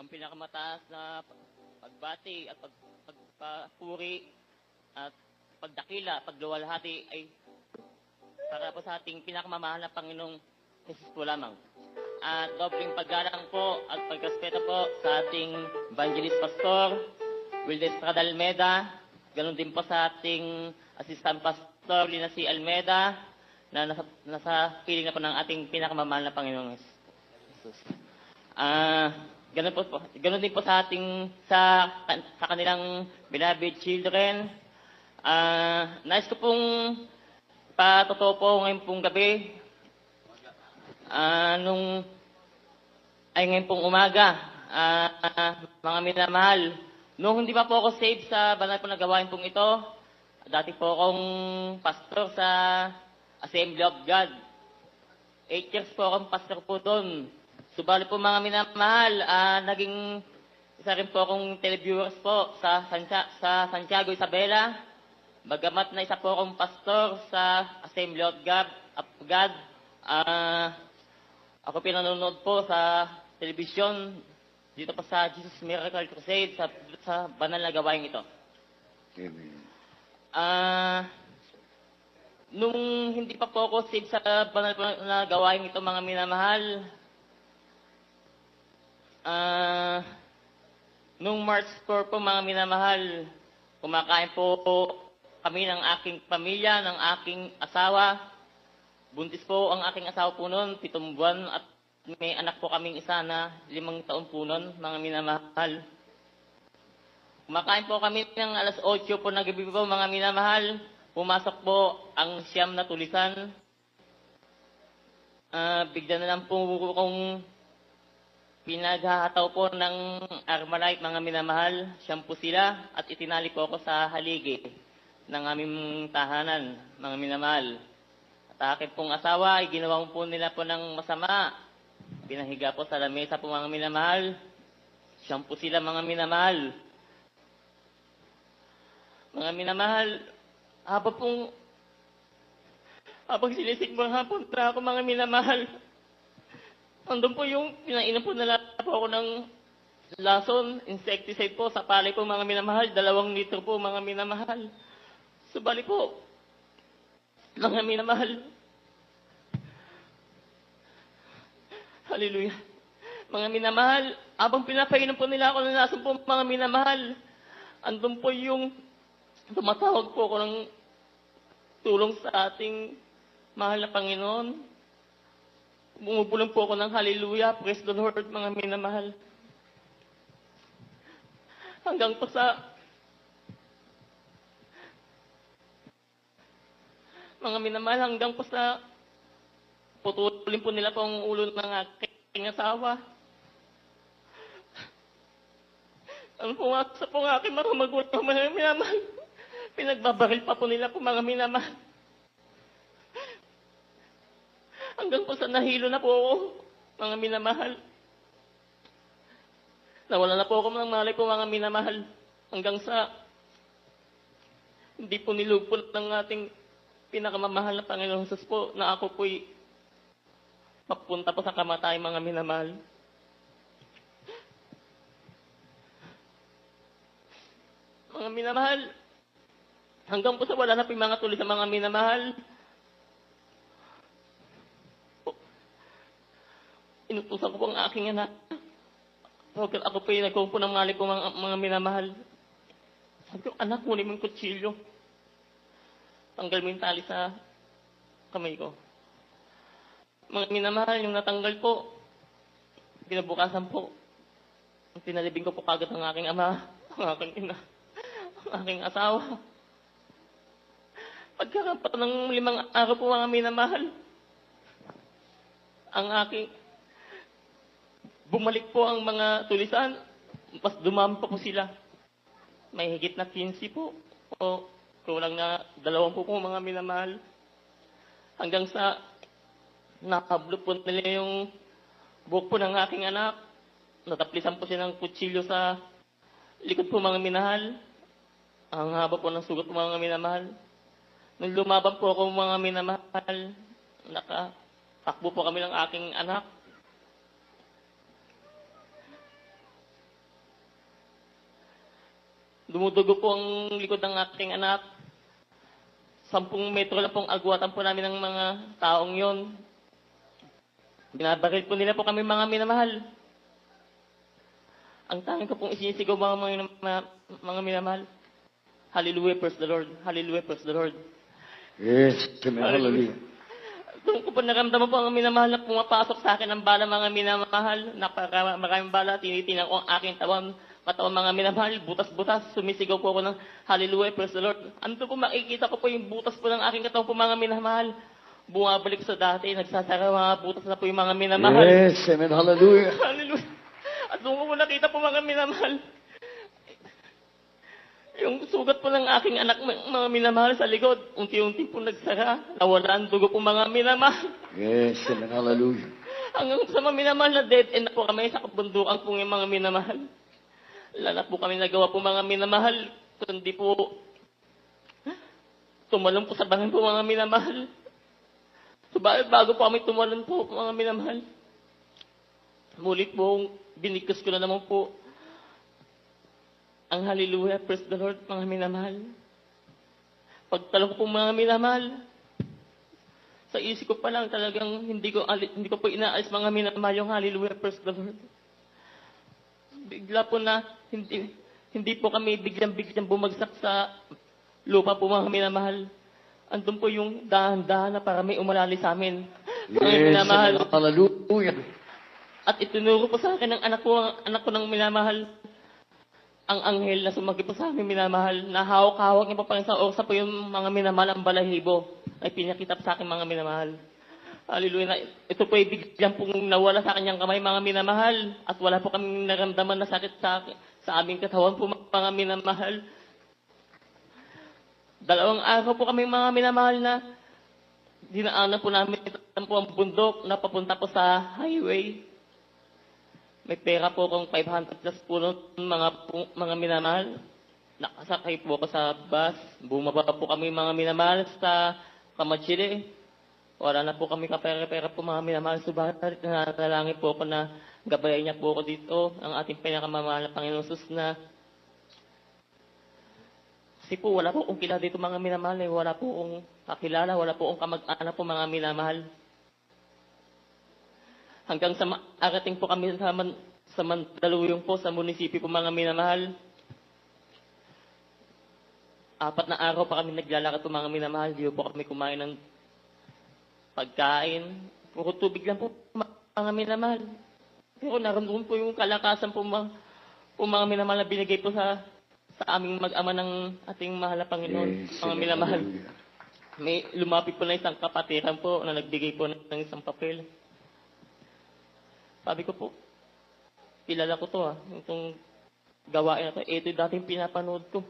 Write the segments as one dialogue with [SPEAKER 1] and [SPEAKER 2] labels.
[SPEAKER 1] ang pinakamataas na pagbati at pag, pagpapuri at pagdakila, pagluwalhati ay para po sa ating pinakamamahal na Panginoong Jesus po lamang. At dobling paggalang po at pagrespeto po sa ating evangelist pastor, Wildes Almeda, ganun din po sa ating assistant pastor, Lina C. Almeda, na nasa, nasa piling na po ng ating pinakamamahal na Panginoong Jesus. Ah, ganun po, po ganun din po sa ating sa sa kanilang beloved children. Ah, nais ko pong patotoo po ngayon pong gabi. Ah, nung ay ngayon pong umaga, ah, mga minamahal, nung hindi pa po ako saved sa banal po na gawain pong ito, dati po akong pastor sa Assembly of God. Eight years po akong pastor po doon. Subali po mga minamahal, ah, naging isa rin po akong televiewers po sa, Santia- sa Santiago Isabela. Bagamat na isa po akong pastor sa Assembly of God, of God ah, ako pinanonood po sa telebisyon dito po sa Jesus Miracle Crusade sa, sa banal na gawain ito.
[SPEAKER 2] Amen.
[SPEAKER 1] Ah, nung hindi pa po ako saved sa banal na gawain ito mga minamahal, ah, nung March 4 po mga minamahal, kumakain po kami ng aking pamilya, ng aking asawa. Buntis po ang aking asawa po noon, pitong buwan at may anak po kaming isa na limang taon po noon, mga minamahal. Kumakain po kami ng alas 8 po ng gabi po mga minamahal. Pumasok po ang siyam na tulisan. Ah, bigla na lang po kung pinaghahataw po ng Armalite mga minamahal. Siyam po sila at itinali po ako sa haligi ng aming tahanan mga minamahal. At akin pong asawa ay ginawa po nila po ng masama. Pinahiga po sa lamesa po mga minamahal. Siyam po sila mga minamahal. Mga minamahal, habang pong habang sinisigmang hapon na ako mga minamahal, andun po yung pinainom po nila po ako ng lason, insecticide po sa palay po mga minamahal, dalawang litro po mga minamahal. Subali po, mga minamahal. Hallelujah. Mga minamahal, habang pinapainom po nila ako ng lason po mga minamahal, andun po yung tumatawag po ako ng tulong sa ating mahal na Panginoon. Bumubulong po ako ng hallelujah, praise the Lord, mga minamahal. Hanggang po sa mga minamahal, hanggang po sa putulin po nila po ang ulo ng aking asawa. Ano po nga sa po nga aking mga magulang, mga minamahal. Pinagbabaril pa po nila po mga minamahal. Hanggang po sa nahilo na po ako, mga minamahal. Nawala na po ako ng malay po mga minamahal. Hanggang sa hindi po nilugpot ng ating pinakamamahal na Panginoon Jesus po na ako po'y mapunta po sa kamatay mga minamahal. Mga minamahal, hanggang po sa wala na po mga tuloy sa mga minamahal. Inutusan ko po ang aking anak. Pagkat ako po yung nagkupo ng mali ko mga, mga minamahal. Sabi ko, anak, kunin mo yung kutsilyo. Tanggal mo yung tali sa kamay ko. Mga minamahal, yung natanggal po, kinabukasan po, pinalibing ko po kagad ang aking ama, ang aking ina, ang aking asawa. Pagkakapat ng limang araw po mga minamahal, ang aking, bumalik po ang mga tulisan, mas dumami pa po sila. May higit na 15 po, o kulang na dalawang po po mga minamahal. Hanggang sa nakablo po nila yung buhok po ng aking anak. Nataplisan po siya ng kutsilyo sa likod po mga minahal. Ang haba po ng sugat po mga minamahal. Nung lumaban po ako mga minamahal, nakatakbo po kami ng aking anak. Dumudugo po ang likod ng aking anak. Sampung metro lang pong agwatan po namin ng mga taong yon. Binabaril po nila po kami mga minamahal. Ang tanging ko pong isinisigaw mga, mga, mga, mga minamahal. Hallelujah, praise the Lord. Hallelujah, praise the Lord.
[SPEAKER 2] Yes, amen. Hallelujah.
[SPEAKER 1] Doon ko po naramdaman po ang minamahal na pumapasok sa akin ng bala mga minamahal. Napaka maraming bala, tinitingnan ko ang aking tawan. Katawan mga minamahal, butas-butas, sumisigaw po ako ng hallelujah, praise the Lord. Ano po makikita ko po yung butas po ng aking katawan po mga minamahal. Bumabalik sa dati, nagsasara mga butas na po yung mga minamahal.
[SPEAKER 2] Yes, amen. Hallelujah.
[SPEAKER 1] Hallelujah. At doon ko po nakita po mga minamahal. Yung sugat po ng aking anak, mga minamahal sa likod, unti-unti po nagsara. Nawala ang dugo po mga minamahal.
[SPEAKER 2] Yes, amen. Hallelujah.
[SPEAKER 1] Hanggang sa mga minamahal na dead end na po kami sa kabundukan po yung mga minamahal. Lala po kami nagawa po mga minamahal. Kundi po, tumalon po sa bangin po mga minamahal. Subalit bago po kami tumalon po mga minamahal. Muli po, binigkas ko na naman po ang hallelujah, praise the Lord, mga minamahal. Pagtalong ko po mga minamahal, sa isip ko pa lang talagang hindi ko hindi ko po inaalis mga minamahal yung hallelujah, praise the Lord. Bigla po na hindi hindi po kami biglang-biglang bumagsak sa lupa po mga minamahal. Andun po yung dahan-dahan na para may umalali sa amin. Mga
[SPEAKER 2] Yes,
[SPEAKER 1] minamahal.
[SPEAKER 2] Hallelujah.
[SPEAKER 1] At itinuro po sa akin ng anak ko, ang anak ko ng minamahal. Ang anghel na sumagi po sa amin minamahal. Nahawak-hawak niya po pa sa orsa po yung mga minamahal ang balahibo. Ay pinakita po sa akin mga minamahal. Hallelujah. Ito po ay biglang pong nawala sa kanyang kamay mga minamahal. At wala po kaming naramdaman na sakit sa, sa aming katawan po mga minamahal. Dalawang araw po kami mga minamahal na dinaanan po namin ito po ang bundok na papunta po sa highway. May pera po akong 500 plus po nun, mga, mga minamahal. Nakasakay po ako sa bus. Bumaba po kami mga minamahal sa Kamachili. Wala na po kami kapera-pera po mga minamahal. Subalit nanalangin po ako na gabayan niya po ako dito. Ang ating pinakamamahal na Panginoon Sus na kasi po, wala po akong kilala dito mga minamahal eh. Wala po akong kakilala, wala po akong kamag-anak po mga minamahal. Hanggang sa arating po kami sa, man, sa Mandaluyong po, sa munisipyo po mga minamahal. Apat na araw pa kami naglalakad po mga minamahal. Di po kami kumain ng pagkain. Puro tubig lang po mga minamahal. Pero naramdaman po yung kalakasan po mga, po mga minamahal na binigay po sa sa aming mag-ama ng ating mahal na Panginoon,
[SPEAKER 2] Yes,
[SPEAKER 1] mga minamahal. May lumapit po na isang kapatiran po na nagbigay po ng ng isang papel. Sabi ko po, kilala ko to ah, itong gawain na to. Ito yung dating pinapanood ko.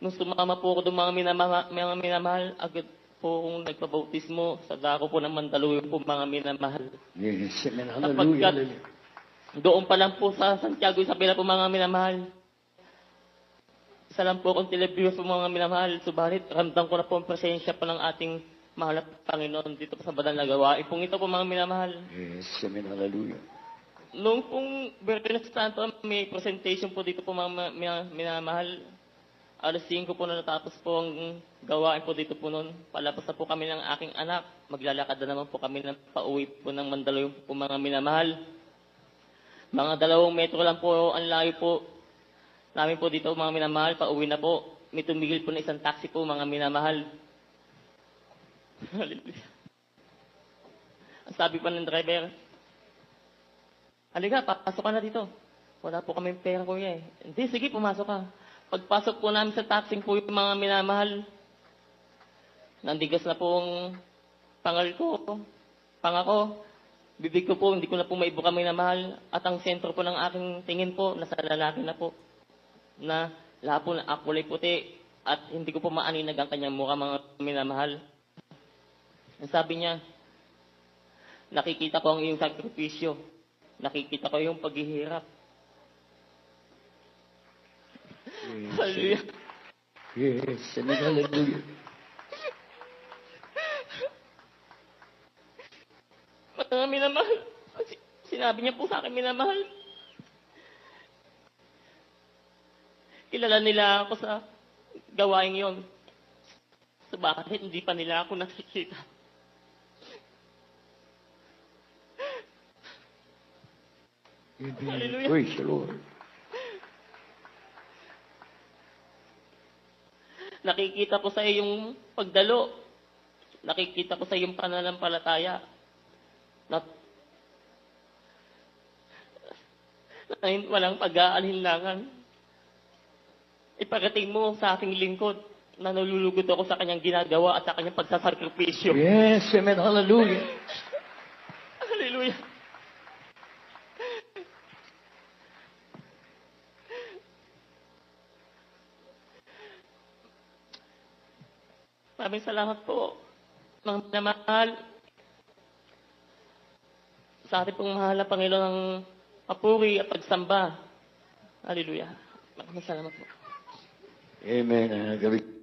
[SPEAKER 1] Nung sumama po ako doon mga minamahal, mga minamahal, agad po nagpabautismo sa dako po ng Mandaluyong po mga minamahal.
[SPEAKER 2] Yes, amen. Hallelujah.
[SPEAKER 1] Doon pa lang po sa Santiago Isabela po mga minamahal. Isa lang po akong televiewers po mga minamahal. Subalit, ramdam ko na po ang presensya po ng ating mahal na Panginoon dito po sa badal na gawain. Pong ito po mga minamahal.
[SPEAKER 2] Yes, amen. Hallelujah.
[SPEAKER 1] Noong pong Berkenes Santo, may presentation po dito po mga ma- mina- minamahal. Alas 5 po na natapos po ang gawain po dito po noon. Palabas na po kami ng aking anak. Maglalakad na naman po kami ng pauwi po ng Mandaluyong po mga minamahal. Mga dalawang metro lang po ang layo po namin po dito mga minamahal. Pauwi na po. May tumigil po na isang taxi po mga minamahal. Sabi pa ng driver, Halika, papasok ka na dito. Wala po kami pera, kuya eh. Hindi, sige, pumasok ka. Pagpasok po namin sa taxing po yung mga minamahal. Nandigas na po ang pangal ko, pangako. Bibig ko po, hindi ko na po maibuka minamahal. At ang sentro po ng aking tingin po, nasa lalaki na po. Na lahat po na kulay puti. At hindi ko po maaninag ang kanyang mukha mga minamahal. Ang sabi niya, nakikita ko ang iyong sakripisyo. Nakikita ko yung paghihirap.
[SPEAKER 2] Yes,
[SPEAKER 1] Hallelujah.
[SPEAKER 2] yes, amen. Hallelujah.
[SPEAKER 1] Mga minamahal. Si- Sinabi niya po sa akin, minamahal. kilala nila ako sa gawain yon. Subalit hindi pa nila ako nakikita. Hallelujah.
[SPEAKER 2] Praise the Lord.
[SPEAKER 1] Nakikita ko sa iyong pagdalo. Nakikita ko sa iyong pananampalataya. Na, na walang pag-aalinlangan. Ipagating mo sa aking lingkod na nalulugod ako sa kanyang ginagawa at sa kanyang pagsasakripisyo.
[SPEAKER 2] Yes, amen. Hallelujah.
[SPEAKER 1] Maraming salamat po, mga minamahal. Sa ating pong mahal na Panginoon ng papuri at pagsamba. Hallelujah. Maraming salamat po.
[SPEAKER 2] Amen. Gabi